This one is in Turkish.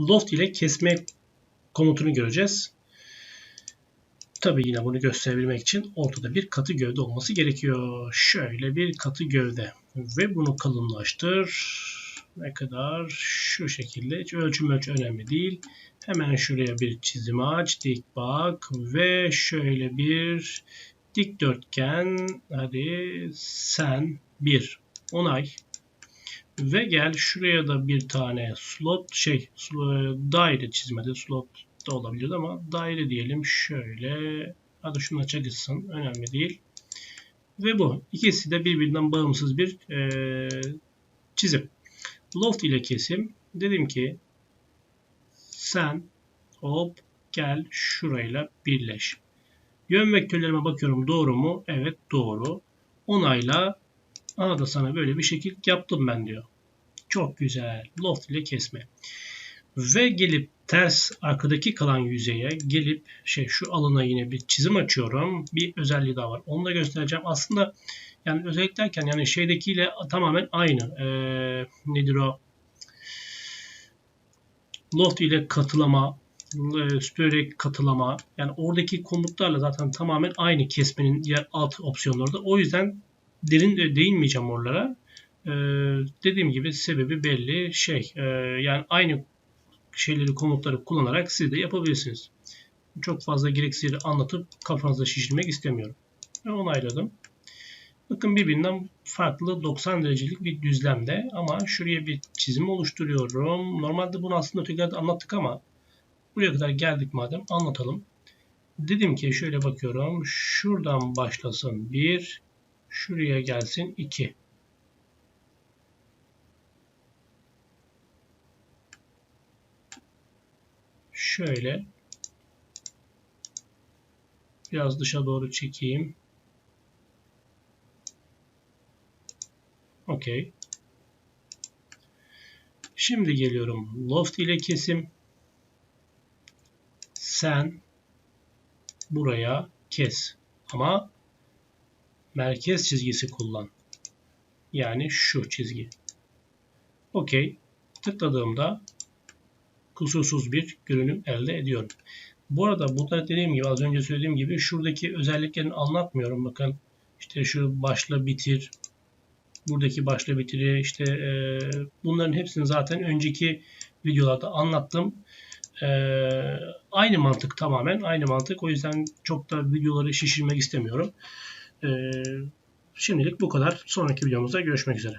loft ile kesme komutunu göreceğiz. Tabii yine bunu gösterebilmek için ortada bir katı gövde olması gerekiyor. Şöyle bir katı gövde. Ve bunu kalınlaştır. Ne kadar? Şu şekilde. Hiç ölçüm ölçü önemli değil. Hemen şuraya bir çizim aç. Dik bak. Ve şöyle bir dikdörtgen. Hadi sen bir onay. Ve gel şuraya da bir tane slot şey daire çizmedi. Slot da olabilir ama daire diyelim. Şöyle hadi şuna çalışsın. Önemli değil. Ve bu. ikisi de birbirinden bağımsız bir e, çizim. Loft ile kesim. Dedim ki sen hop gel şurayla birleş. Yön vektörlerime bakıyorum doğru mu? Evet doğru. Onayla Aa da sana böyle bir şekil yaptım ben diyor. Çok güzel. Loft ile kesme. Ve gelip ters arkadaki kalan yüzeye gelip şey şu alana yine bir çizim açıyorum. Bir özelliği daha var. Onu da göstereceğim. Aslında yani özellik derken yani şeydekiyle tamamen aynı. Ee, nedir o? Loft ile katılama, superior katılama yani oradaki komutlarla zaten tamamen aynı kesmenin diğer alt opsiyonları da. O yüzden derin de değinmeyeceğim oralara. Ee, dediğim gibi sebebi belli. Şey e, yani aynı şeyleri komutları kullanarak siz de yapabilirsiniz. Çok fazla gereksiz anlatıp kafanızda şişirmek istemiyorum. Ve onayladım. Bakın birbirinden farklı 90 derecelik bir düzlemde ama şuraya bir çizim oluşturuyorum. Normalde bunu aslında ötekilerde anlattık ama buraya kadar geldik madem anlatalım. Dedim ki şöyle bakıyorum. Şuradan başlasın 1, şuraya gelsin 2. Şöyle biraz dışa doğru çekeyim. Okey. Şimdi geliyorum. Loft ile kesim. Sen buraya kes. Ama merkez çizgisi kullan. Yani şu çizgi. Okey. Tıkladığımda kusursuz bir görünüm elde ediyorum. Bu arada burada dediğim gibi az önce söylediğim gibi şuradaki özelliklerini anlatmıyorum. Bakın işte şu başla bitir, buradaki başla bitiri işte e, bunların hepsini zaten önceki videolarda anlattım. E, aynı mantık tamamen aynı mantık. O yüzden çok da videoları şişirmek istemiyorum. E, şimdilik bu kadar. Sonraki videomuzda görüşmek üzere.